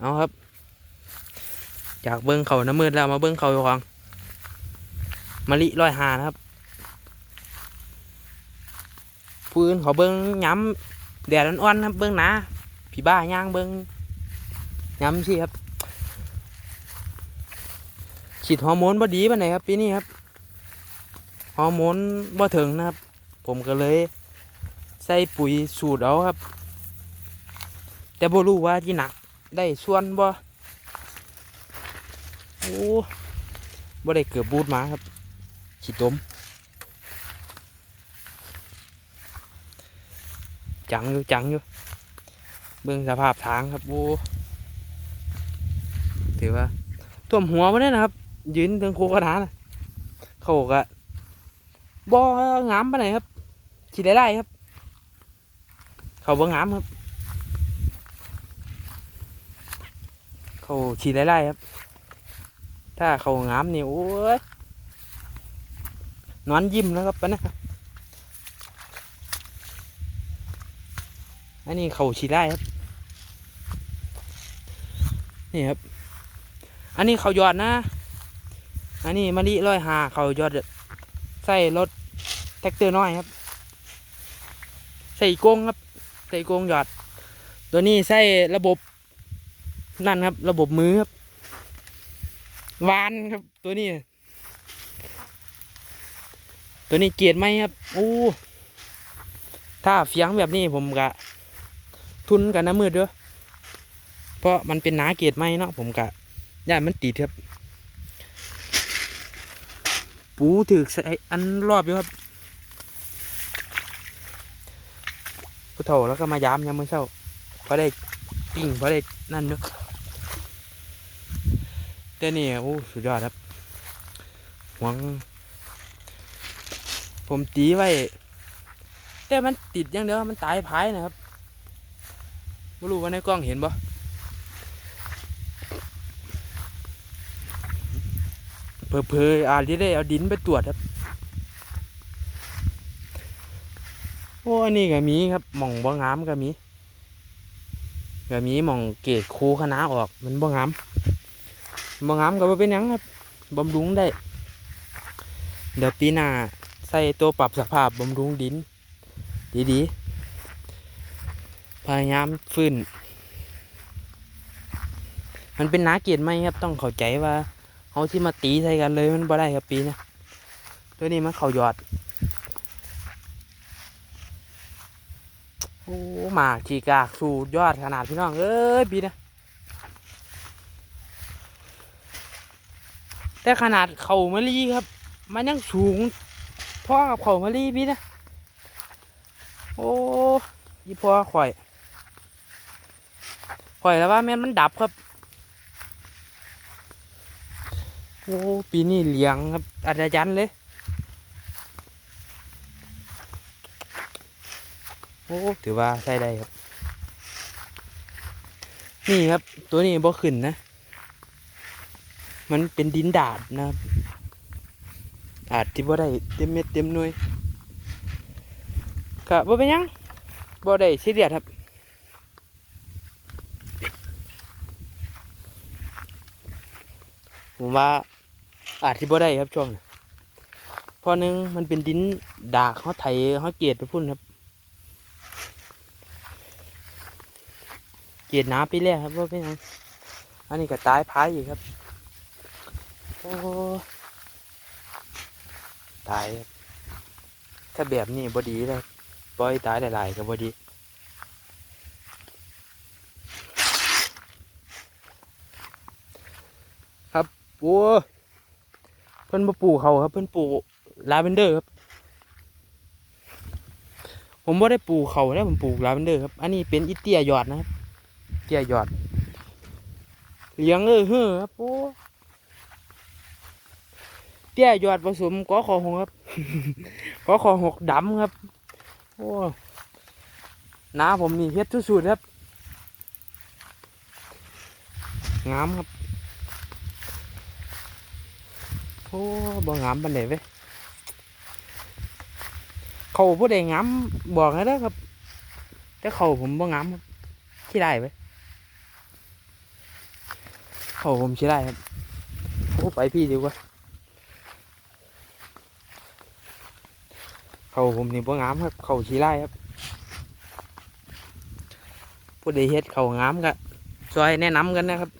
เอาครับ จากเบิ้งเขาน้ำมืดแล้วมาเบิ้งเขาของมะลิร้อยหานะครับผู้อื่นเขาเบิ้งย้ำแดดอ่อนๆครับเบิ้งหนาพี่บ้าย่างเบิ้งย้ำสิครับฉีดฮอร์โมนบ่ดีปานไหนครับปีนี้ครับฮอร์โมนบ่ถึงนะครับ ผมก็เลย ใส่ปุ๋ยสูตรเอาครับ แต่บ่รู้ว่าที่หนัก ได้ส่วนบ่โอ้บ่ได้เกือบบูดมาครับขี้ตมจังอยู่จังอยู่เบิ่งสภาพทางครับโอ้ถือว่าท่วมหัวมาได้นะครับ ยืนถึงโคกระดานะเขาก็บ่งามปานไหนครับขี้ได้ไล่ครับ เขาบ่งามครับ เขาฉีดไล่ๆครับ ถ้าเขางามนี่โอ้ยนอนยิ้มแล้วครับปะนะอันนี้เขาฉีดไล่ครับ นี่ครับ อันนี้เขายอดนะ อันนี้มะลิร้อยหาเขายอดใส่รถแท็กเตอร์น้อยครับ ใส่กงครับ ใส่กงยอด ตัวนี้ใส่ระบบ นั่นครับ ระบบมือครับวานครับ ตัวนี้ ตัวนี้เกียดไหมครับโอ้ถ้าเฟียงแบบนี้ผมกะ ทุนกันน้ำมืดเด้อเพราะมันเป็นหนาเกียดไหมเนาะผมกะย่านมันติดครับ ปูถือใส่อันรอบอยู่ครับผู้เฒ่าแล้วก็มายามยามมื้อเช้าพอได้ปิ้งพอได้นั่นเนาะ แต่นี่โอ้สุดยอดครับหวง ผมตีไว้ แต่มันติดอย่างเดียวมันตายพายนะครับไม่รู้ว่าในกล้องเห็นบ่เพอๆอาจจะได้เอาดินไปตรวจครับ โอ้อันนี้ก็มีครับหม่องบ่งามก็มีก็มีหม่องเกตคูคณะออกมันบ่งาม บ่งามก็บ่เป็นหยังครับบำรุงได้ เดี๋ยวปีหน้าใส่ตัวปรับสภาพบำรุงดิน ดีๆ พยายามฟื้น มันเป็นนาเกียรติไหมครับต้องเข้าใจว่าเขาที่มาตีใส่กันเลยมันบ่ได้ครับปีเนี้ยตัวนี้มันเขายอดโอ้หมากขีกากสูดยอดขนาดพี่น้องเอ้ยปีนะ แต่ขนาดเขามะลีครับ มันยังสูงพ่อกับเขามะลีพี่นะ โอ้ยี่พ่อข่อย ข่อยแล้วว่าแม่นมันดับครับ โอ้ปีนี้เลี้ยงครับอาจารย์เลย โอ้ถือว่าใช้ได้ครับ นี่ครับตัวนี้บ่ขึ้นนะ มันเป็นดินดาดนะครับอาจที่บ่ได้เต็มเม็ดเต็มหน่วยก็บ่เป็นยังบ่ได้ซีเรียสครับผมว่าอาจที่บ่ได้ครับช่วงนี้เพอหนึงมันเป็นดินดากเขาไถเขาเกลียดไปพุ่นครับ เกียดหนาปีแรกครับว่าเป็นยังอันนี้ก็ตายพายอีกครับ โอ้ตาย ถ้าแบบนี้บดีเลยปล่อยตายหลายๆก็บดีครับโอ้เพิ่นมาปลูกเขาครับ เพิ่นปลูกลาเวนเดอร์ครับ ผมว่าได้ปลูกเขาแล้วผมปลูกลาเวนเดอร์ครับ อันนี้เป็นอิเตียยอดนะครับเกียยอดเลี้ยงเออเฮ้อครับโอ้ เตี้ยยอดผสมกอขอหงครับ กอขอหกดำครับ โอ้น้าผมนี่เฮ็ดสุดๆครับ งามครับ โอ้บ่งามปันเดเว้ยเขาผู้ใดงามบอกให้ได้อครับ แต่เขาผมบ่งามครับที่ได้เว้ยเขาผมใช้ได้ครับ โอ้ไปพี่ดีกว่า เขาผมนี่บ่งามครับ เขาชี้ไล่ครับผู้ใดเฮ็ดเขางามก็ช่วยแนะนำกันนะครับ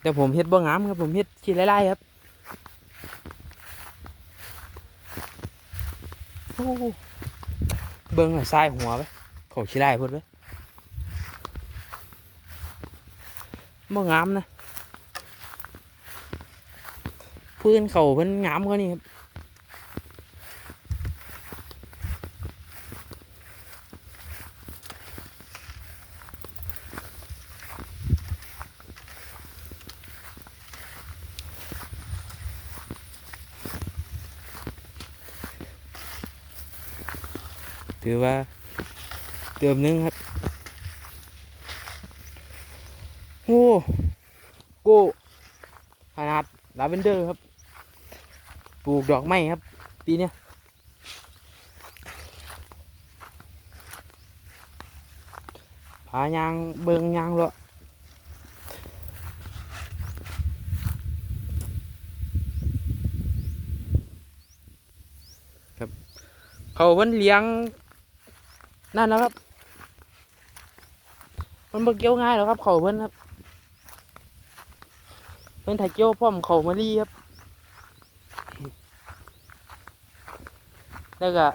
แต่ผมเฮ็ดบ่งามครับผมเฮ็ดชี้ไล่ๆครับโอ้เบิ่งอะทรายหัวไปเขาชี้ไล่พุ่นไปบ่งามนะพื้นเขาเพิ่นงามกว่านี่ครับ ถือว่าเติมหนึงครับ โอ้โก้ขนาดลาเวนเดอร์ครับ ปลูกดอกไม้ครับ ปีเนี้ยผายางเบิงยางเลาะครับ เขาเพิ่นเลี้ยง นั่นนะครับ มันบ่เกี่ยวง่ายหรอกครับ เขาเพิ่นครับเพิ่นถ้ายเกี่ยวพร้อมเขามารีครับแล้วก็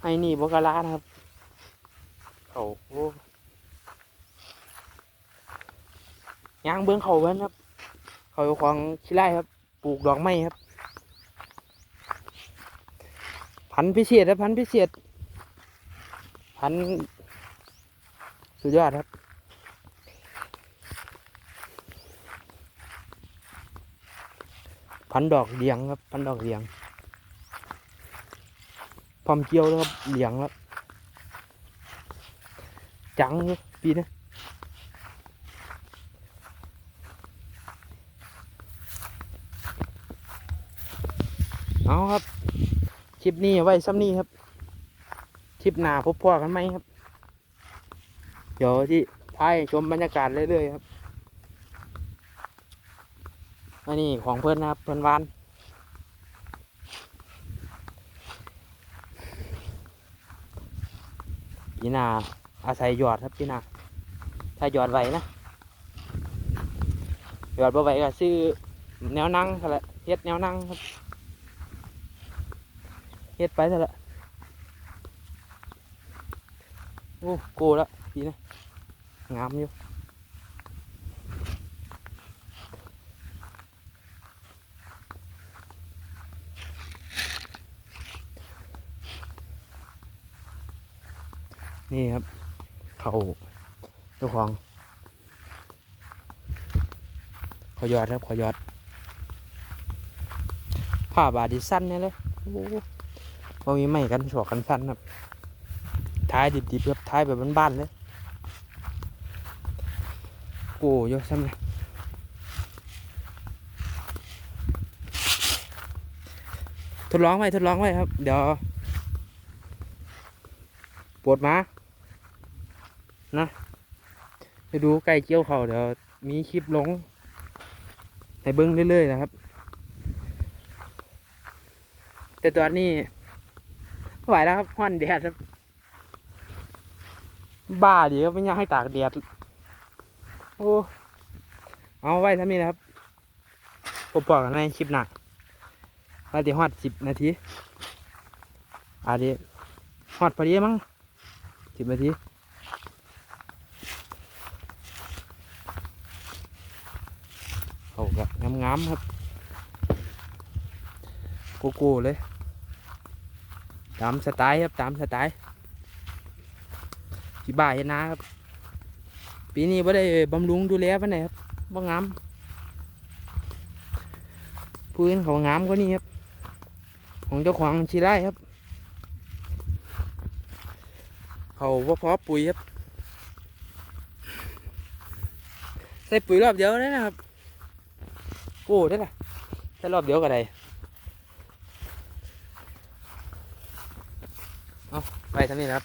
ไอ้นี่บกลานะครับเขาโอ้ยางเบื้องเขาเพิ่นครับ เขาอยู่ของชิไลครับ ปลูกดอกไม้ครับ พันพิเศษครับพันพิเศษ พันสุดยอดครับ พันดอกเหลียงครับ พันดอกเหลียงพอมเกี่ยวแล้วครับเหลียงแล้วจังปีนี้เอาครับ คลิปนี้ไว้ซ้ำนี้ครับ คลิปหน้าพบพ่อกันไหมครับ เดี๋ยวที่พายชมบรรยากาศเรื่อยๆครับอันนี้ของเพื่อนนะครับเพื่อนวานพี่นาอาศัยหยอดครับพี่นาถ้าหยอดไหวนะหยอดบ่ไหวก็ซื้อแนวนั่งเท่าละเฮ็ดแนวนั่งครับ ฮ็ดไปเถอะละโอ้โกล้วพี่นะงามอยู่นี่ครับ เขาเจ้าของขายอดครับขายอดผ้าบาดิสั้นนี่เลยโอ้ โหพอมีไม่กันฉอกกันสั้นครับท้ายดิบๆครับท้ายแบบบ้านๆเลยโอ้ยอะซ้ำเลยทดลองไว้ทดลองไว้ครับ เดี๋ยวปวดมานะไปดูไก่เกี้ยวเขาเดี๋ยวมีคลิปลงให้เบิ้งเรื่อยๆนะครับ แต่ตอนนี้ ไม่ไหวแล้วครับห้อนแดดครับ บ้าดีครับไม่อยากให้ตากแดดโอ้เอาไว้ทำนี้นะครับผมบอกกันในคลิปหนักนาทีฮอดสิบนาทีอาดีฮอดพอดีมั้งสิบนาทีเขากับงามๆครับ โกโก้เลย ตามสไตล์ครับตามสไตล์ที่บ้านเห็นนะครับ ปีนี้ไ่ได้บำรุงดูแลปานไหนครับบ่งามพื้นเขางามกว่านี้ครับ ของเจ้าของชีไร่ครับ เขาบ่พอปุ๋ยครับ ใส่ปุ๋ยรอบเดียวได้นะครับ โอ้ได้ละใส่รอบเดียวก็ได้ เอาไปทำนี่นะครับ